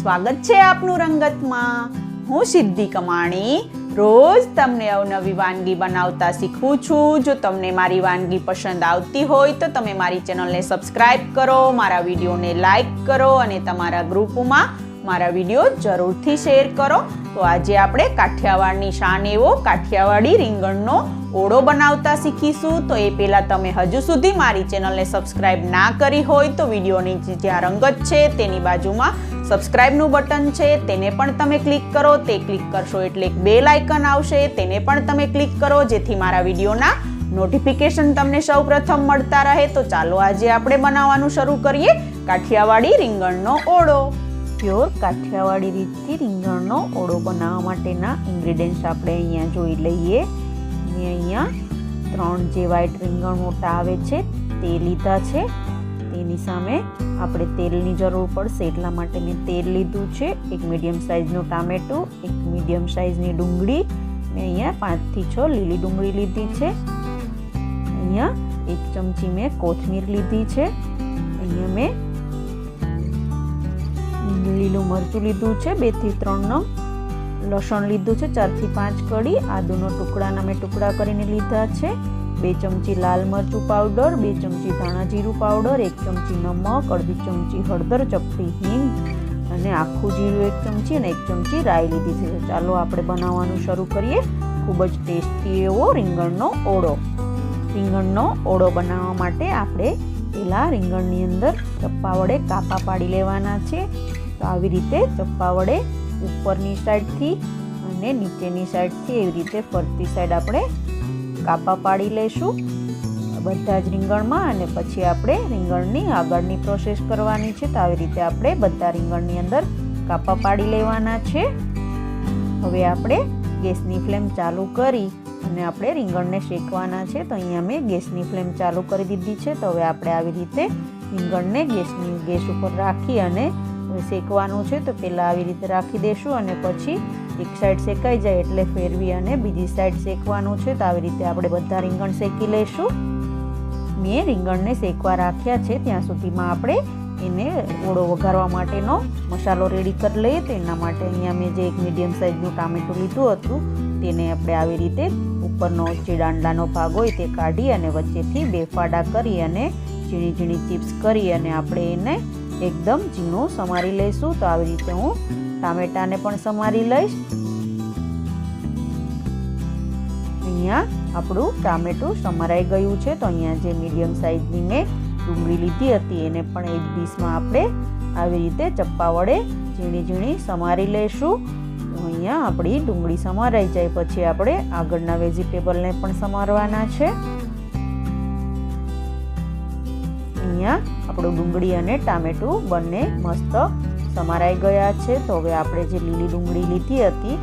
સ્વાગત છે આપનું રંગતમાં. હું સિદ્ધિ કમાણી. રોજ તમને અવનવી વાનગી બનાવતા શીખું છું. જો તમને મારી વાનગી પસંદ આવતી હોય તો તમે મારી ચેનલને સબસ્ક્રાઇબ કરો, મારા વિડીયોને લાઈક કરો અને તમારા ગ્રુપમાં મારા વીડિયો જરૂરથી શેર કરો. તો આજે આપણે કાઠિયાવાડની શાન એવો કાઠિયાવાડી રીંગણનો ઓળો બનાવતા શીખીશું, તો એ પહેલાં તમે હજુ સુધી મારી ચેનલને સબસ્ક્રાઇબ ના કરી હોય તો વિડીયોની જ્યાં રંગત છે તેની બાજુમાં સબસ્ક્રાઇબનું બટન છે, તેને પણ તમે ક્લિક કરો. તે ક્લિક કરશો એટલે એક બેલ આઇકન આવશે, તેને પણ તમે ક્લિક કરો, જેથી મારા વિડીયોના નોટિફિકેશન તમને સૌ પ્રથમ મળતા રહે. તો ચાલો આજે આપણે બનાવવાનું શરૂ કરીએ. કાઠિયાવાડી રીંગણનો ઓળો. પ્યોર કાઠિયાવાડી રીતથી રીંગણનો ઓળો બનાવવા માટેના ઇન્ગ્રીડિયન્ટ્સ આપણે અહીંયા જોઈ લઈએ. મેં અહીંયા ત્રણ જે વ્હાઈટ રીંગણ મોટા આવે છે, તે લીધા છે. તેની સામે આપણે તેલની જરૂર પડશે, એટલા માટે મેં તેલ લીધું છે. એક મીડિયમ સાઇઝનું ટામેટું, એક મીડિયમ સાઇઝની ડુંગળી. મેં અહીંયા પાંચથી છ લીલી ડુંગળી લીધી છે. અહીંયા એક ચમચી મેં કોથમીર લીધી છે. અહીંયા મેં લીલું મરચું લીધું છે બેથી ત્રણ નંગ. લસણ લીધું છે, ચારથી પાંચ કડી આદુનો ટુકડાના મેં ટુકડા કરીને લીધા છે. બે ચમચી લાલ મરચું પાવડર, બે ચમચી ધાણા જીરું પાવડર, એક ચમચી નમક, અડધી ચમચી હળદર, ચપટી હિંગ અને આખું જીરું એક ચમચી અને એક ચમચી રાઈ લીધી છે. ચાલો આપણે બનાવવાનું શરૂ કરીએ. ખૂબ જ ટેસ્ટી એવો રીંગણનો ઓળો. રીંગણનો ઓળો બનાવવા માટે આપણે પહેલાં રીંગણની અંદર ચપ્પા વડે કાપા પાડી લેવાના છે. તો આવી રીતે ચપ્પા વડે ઉપરની સાઈડથી અને નીચેની સાઈડથી એવી રીતે ફરતી સાઈડ આપણે કાપા પાડી લઈશું બધા જ રીંગણમાં અને પછી આપણે રીંગણની આગળની પ્રોસેસ કરવાની છે તો આવી રીતે આપણે બધા રીંગણની અંદર કાપા પાડી લેવાના છે. હવે આપણે ગેસની ફ્લેમ ચાલુ કરી અને આપણે રીંગણને શેકવાના છે. તો અહીંયા મેં ગેસની ફ્લેમ ચાલુ કરી દીધી છે. તો હવે આપણે આવી રીતે રીંગણને ગેસની, ગેસ ઉપર રાખી અને શેકવાનું છે, તો પહેલાં આવી રીતે રાખી દઈશું અને પછી એક સાઈડ શેકાઈ જાય એટલે ફેરવી અને બીજી સાઈડ શેકવાનું છે, તો આવી રીતે આપણે બધા રીંગણ શેકી લઈશું મેં રીંગણને શેકવા રાખ્યા છે, ત્યાં સુધીમાં આપણે એને ઓળો વઘારવા માટેનો મસાલો રેડી કરી લઈએ. તો એના માટે અહીંયા મેં જે એક મીડિયમ સાઇઝનું ટામેટું લીધું હતું, તેને આપણે આવી રીતે ઉપરનો જે ભાગ હોય તે કાઢી અને વચ્ચેથી બે કરી અને ઝીણી ઝીણી ચિપ્સ કરી અને આપણે એને એકદમ ઝીણું સમારી લઈશું. તો આવી રીતે હું ટામેટાને પણ સમારી લઈશ. અહીંયા આપણું ટામેટું સમારાઈ ગયું છે. તો અહીંયા જે મીડિયમ સાઇઝની મેં ડુંગળી લીધી હતી, એને પણ એક ડીશમાં આપણે આવી રીતે ચપ્પા વડે ઝીણી ઝીણી સમારી લઈશું. અહીંયા આપણી ડુંગળી સમારાઈ જાય. પછી આપણે આગળના વેજીટેબલને પણ સમારવાના છે. અહીંયા આપણું ડુંગળી અને ટામેટું બંને મસ્ત સમારાઈ ગયા છે. તો હવે આપણે જે લીલી ડુંગળી લીધી હતી,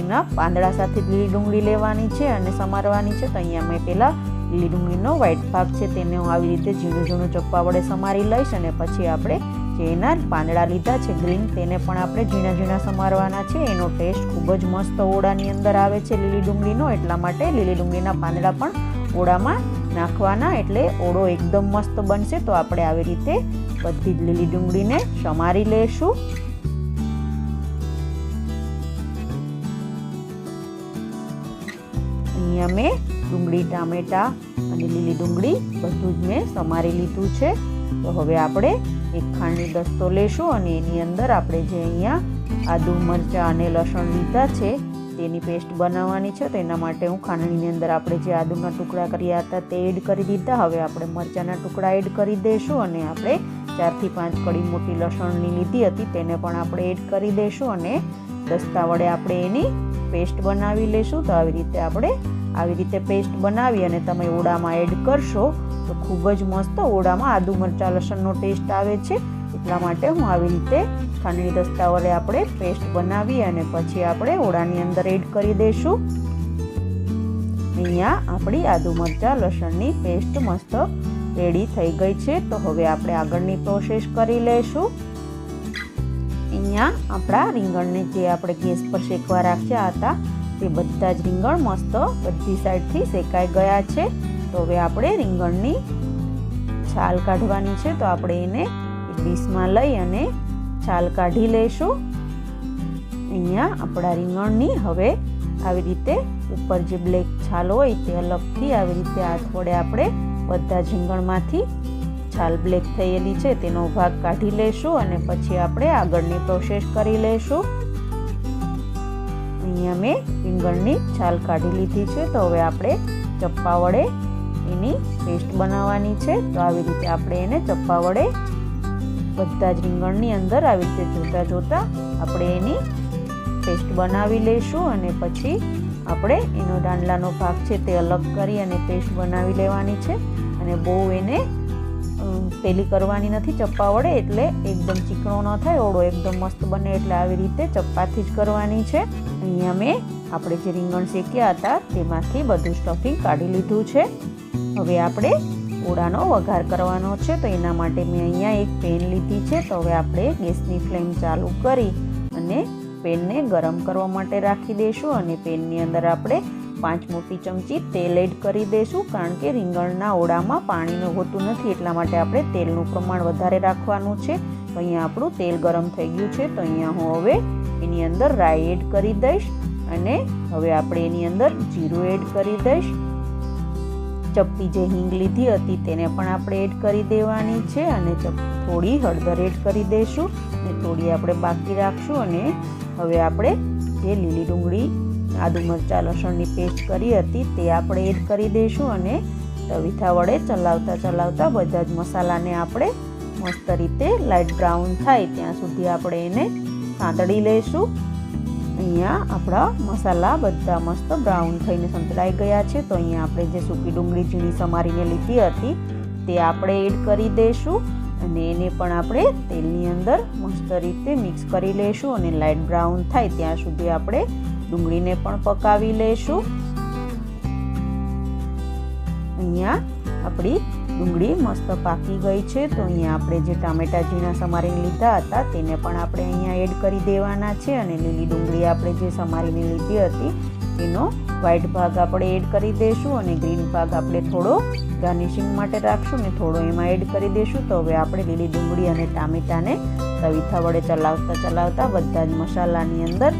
એના પાંદડા સાથે લીલી ડુંગળી લેવાની છે અને સમારવાની છે. તો અહીંયા મેં પહેલાં લીલી ડુંગળીનો વ્હાઈટ ભાગ છે તેને હું આવી રીતે ઝીણું ઝીણું ચપ્પા વડે સમારી લઈશ અને પછી આપણે જે એના પાંદડા લીધા છે ગ્રીન, તેને પણ આપણે ઝીણા ઝીણા સમારવાના છે. એનો ટેસ્ટ ખૂબ જ મસ્ત ઓળાની અંદર આવે છે લીલી ડુંગળીનો. એટલા માટે લીલી ડુંગળીના પાંદડા પણ ઓળામાં નાખવાના એટલે ઓળો એકદમ મસ્ત બનશે, તો આપણે આવી રીતે બધી જ લીલી ડુંગળીને સમારી લઈશું અહીંયા મેં ડુંગળી, ટામેટા અને લીલી ડુંગળી બધું જ મેં સમારી લીધું છે. તો હવે આપણે એક ખાંડની દસ્તો લેશું અને એની અંદર આપણે જે અહીંયા આદુ, મરચાં અને લસણ લીધા છે તેની પેસ્ટ બનાવવાની છે તો એના માટે હું ખાંડણીની અંદર આપણે જે આદુના ટુકડા કર્યા હતા તે એડ કરી દીધા. હવે આપણે મરચાંના ટુકડા એડ કરી દઈશું અને આપણે ચારથી પાંચ કડી મોટી લસણની લીધી હતી તેને પણ આપણે એડ કરી દઈશું અને દસ્તા વડે આપણે એની પેસ્ટ બનાવી લઈશું તો આવી રીતે આપણે આવી રીતે પેસ્ટ બનાવી અને તમે ઓળામાં એડ કરશો તો ખૂબ જ મસ્ત ઓળામાં આદુ મરચાં લસણનો ટેસ્ટ આવે છે. એટલા માટે હું આવી રીતે ખાંડણી દસ્તા વડે આપણે પેસ્ટ બનાવી અને પછી આપણે ઓળાની અંદર એડ કરી દઈશું. અહીંયા આપણી આદુ મરચાં લસણની પેસ્ટ મસ્ત રેડી થઈ ગઈ છે. તો હવે આપણે આગળની પ્રોસેસ કરી લઈશું. અહીંયા આપણા રીંગણને જે આપણે ગેસ પર શેકવા રાખ્યા હતા, તે બધા જ રીંગણ મસ્ત બધી સાઈડથી શેકાઈ ગયા છે. તો હવે આપણે રીંગણની છાલ કાઢવાની છે. તો આપણે એને ડીશમાં લઈ અને છાલ કાઢી લઈશું અહીંયા આપણા રીંગણની હવે આવી રીતે ઉપર જે બ્લેક છાલ હોય તે અલગથી આવી રીતે હાથ વડે આપણે બધા રીંગણમાંથી છાલ બ્લેક થયેલી છે તેનો ભાગ કાઢી લેશું અને પછી આપણે આગળની પ્રોસેસ કરી લેશું. અહીંયા મેં રીંગણની છાલ કાઢી લીધી છે તો હવે આપણે ચપ્પા વડે એની પેસ્ટ બનાવવાની છે. તો આવી રીતે આપણે એને ચપ્પા વડે બધા જ રીંગણની અંદર આવી રીતે જોતા જોતા આપણે એની પેસ્ટ બનાવી લઈશું અને પછી આપણે એનો દાંડલાનો ભાગ છે તે અલગ કરી અને પેસ્ટ બનાવી લેવાની છે. અને બહુ એને પેલી કરવાની નથી ચપ્પા વડે એટલે એકદમ ચીકણો ન થાય, ઓળો એકદમ મસ્ત બને એટલે આવી રીતે ચપ્પાથી જ કરવાની છે. અહીંયા મેં આપણે જે રીંગણ શેક્યા હતા તેમાંથી બધું સ્ટફિંગ કાઢી લીધું છે. હવે આપણે ઓળાનો વઘાર કરવાનો છે, તો એના માટે મેં અહીંયા એક પેન લીધી છે, તો હવે આપણે ગેસની ફ્લેમ ચાલુ કરી અને પેનને ગરમ કરવા માટે રાખી દઈશું અને પેનની અંદર આપણે પાંચ મોટી ચમચી તેલ એડ કરી દઈશું, કારણ કે રીંગણના ઓળામાં પાણીનું હોતું નથી, એટલા માટે આપણે તેલનું પ્રમાણ વધારે રાખવાનું છે. તો અહીંયા આપણું તેલ ગરમ થઈ ગયું છે, તો અહીંયા હું હવે એની અંદર રાઈ એડ કરી દઈશ અને હવે આપણે એની અંદર જીરું એડ કરી દઈશ. ચપટી જે હિંગ લીધી હતી તેને પણ આપણે એડ કરી દેવાની છે અને થોડી હળદર એડ કરી દઈશું અને થોડી આપણે બાકી રાખશું અને હવે આપણે જે લીલી ડુંગળી, આદુ મરચાં, લસણની પેસ્ટ કરી હતી તે આપણે એડ કરી દઈશું અને તવીથા વડે ચલાવતા ચલાવતા બધા જ મસાલાને આપણે મસ્ત રીતે લાઇટ બ્રાઉન થાય ત્યાં સુધી આપણે એને સાંતળી લઈશું અહીંયા આપણા મસાલા બધા મસ્ત બ્રાઉન થઈને સંતળાઈ ગયા છે. તો અહીંયા આપણે જે સૂકી ડુંગળી ઝીણી સમારીને લીધી હતી, તે આપણે એડ કરી દઈશું અને એને પણ આપણે તેલની અંદર મસ્ત રીતે મિક્સ કરી લઈશું અને લાઇટ બ્રાઉન થાય ત્યાં સુધી આપણે ડુંગળીને પણ પકાવી લઈશું. અહીંયા આપણી ડુંગળી મસ્ત પાકી ગઈ છે, તો અહીંયા આપણે જે ટામેટા ઝીણા સમારીને લીધા હતા, તેને પણ આપણે અહીંયા એડ કરી દેવાના છે, અને લીલી ડુંગળી આપણે જે સમારીને લીધી હતી, તેનો વ્હાઈટ ભાગ આપણે એડ કરી દઈશું અને ગ્રીન ભાગ આપણે થોડો ગાર્નિશિંગ માટે રાખશું, ને થોડો એમાં એડ કરી દઈશું તો હવે આપણે લીલી ડુંગળી અને ટામેટાને તવીથા વડે ચલાવતા ચલાવતા બધા જ મસાલાની અંદર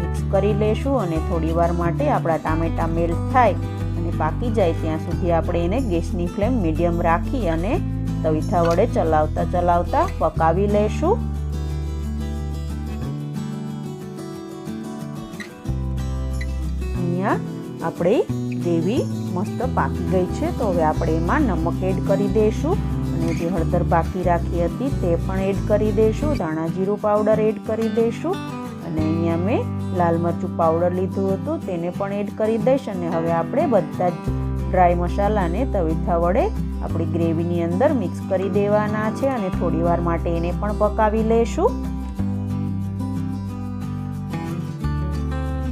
મિક્સ કરી લઈશું અને થોડી માટે આપણા ટામેટા મેલ્ટ થાય. પાકી જાય ત્યાં સુધી આપણે એને ગેસની ફ્લેમ મીડિયમ રાખી અને તવીથા વડે ચલાવતા ચલાવતા પકાવી લઈશું અહીંયા આપણી ગ્રેવી મસ્ત પાકી ગઈ છે, તો હવે આપણે એમાં નમક એડ કરી દઈશું અને જે હળદર બાકી રાખી હતી તે પણ એડ કરી દઈશું ધાણા જીરું પાવડર એડ કરી દઈશું અને અહીંયા મેં લાલ મરચું પાવડર લીધું હતું, તેને પણ એડ કરી દઈશ અને હવે આપણે બધા જ ડ્રાય મસાલાને તવીથા વડે આપણી ગ્રેવીની અંદર મિક્સ કરી દેવાના છે અને થોડીવાર માટે એને પણ પકાવી લઈશું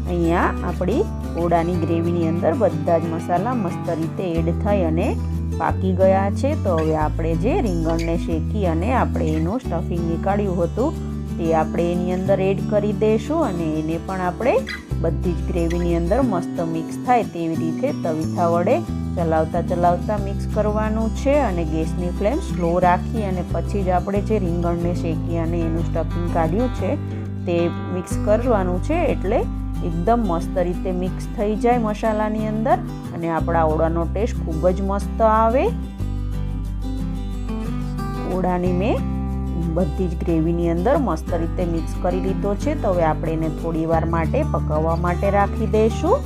અહીંયા આપણી ઓડાની ગ્રેવીની અંદર બધા જ મસાલા મસ્ત રીતે એડ થઈ અને પાકી ગયા છે. તો હવે આપણે જે રીંગણને શેકી અને આપણે એનું સ્ટફિંગ નીકાળ્યું હતું તે આપણે એની અંદર એડ કરી દઈશું અને એને પણ આપણે બધી જ ગ્રેવીની અંદર મસ્ત મિક્સ થાય તેવી રીતે તવીથા વડે ચલાવતા ચલાવતા મિક્સ કરવાનું છે અને ગેસની ફ્લેમ સ્લો રાખી અને પછી જ આપણે જે રીંગણને શેકી અને એનું સ્ટફિંગ કાઢ્યું છે તે મિક્સ કરવાનું છે એટલે એકદમ મસ્ત રીતે મિક્સ થઈ જાય મસાલાની અંદર અને આપણા ઓળાનો ટેસ્ટ ખૂબ જ મસ્ત આવે. ઓળાની મેં બધી જ ગ્રેવીની અંદર મસ્ત રીતે મિક્સ કરી લીધો છે. તો હવે આપણે એને થોડી વાર માટે પકાવવા માટે રાખી દઈશું.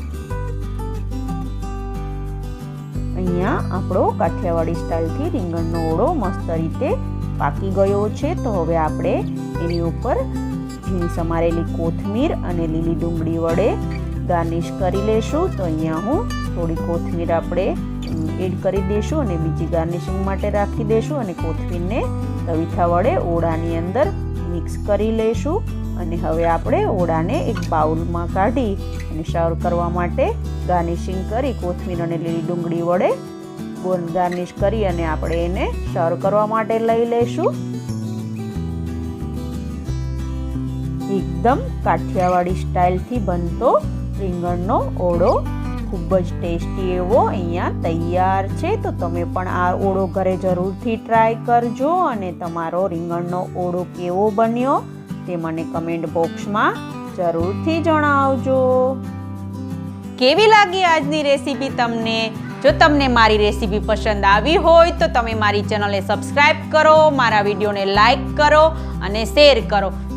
અહીંયા આપણો કાઠિયાવાડી સ્ટાઇલથી રીંગણનો ઓળો મસ્ત રીતે પાકી ગયો છે. તો હવે આપણે એની ઉપર ઝીણી સમારેલી કોથમીર અને લીલી ડુંગળી વડે ગાર્નિશ કરી લેશું. તો અહીંયા હું થોડી કોથમીર આપણે એડ કરી દઈશું અને બીજી ગાર્નિશિંગ માટે રાખી દઈશું અને કોથમીરને તવીથા વડે ઓળાની અંદર મિક્સ કરી લઈશું અને હવે આપણે ઓળાને એક બાઉલમાં કાઢી અને સર્વ કરવા માટે ગાર્નિશિંગ કરી કોથમીર અને લીલી ડુંગળી વડે ગોન ગાર્નિશ કરી અને આપણે એને સર્વ કરવા માટે લઈ લઈશું એકદમ કાઠિયાવાડી સ્ટાઇલથી બનતો રીંગણનો ઓળો ખૂબ જ ટેસ્ટી એવો અહીંયા તૈયાર છે. તો તમે પણ આ ઓળો ઘરે જરૂરથી ટ્રાય કરજો અને તમારો રીંગણનો ઓળો કેવો બન્યો તે મને કમેન્ટ બોક્સમાં જરૂરથી જણાવજો. કેવી લાગી આજની રેસીપી તમને? જો તમને મારી રેસીપી પસંદ આવી હોય તો તમે મારી ચેનલને સબસ્ક્રાઈબ કરો, મારા વિડીયોને લાઈક કરો અને શેર કરો.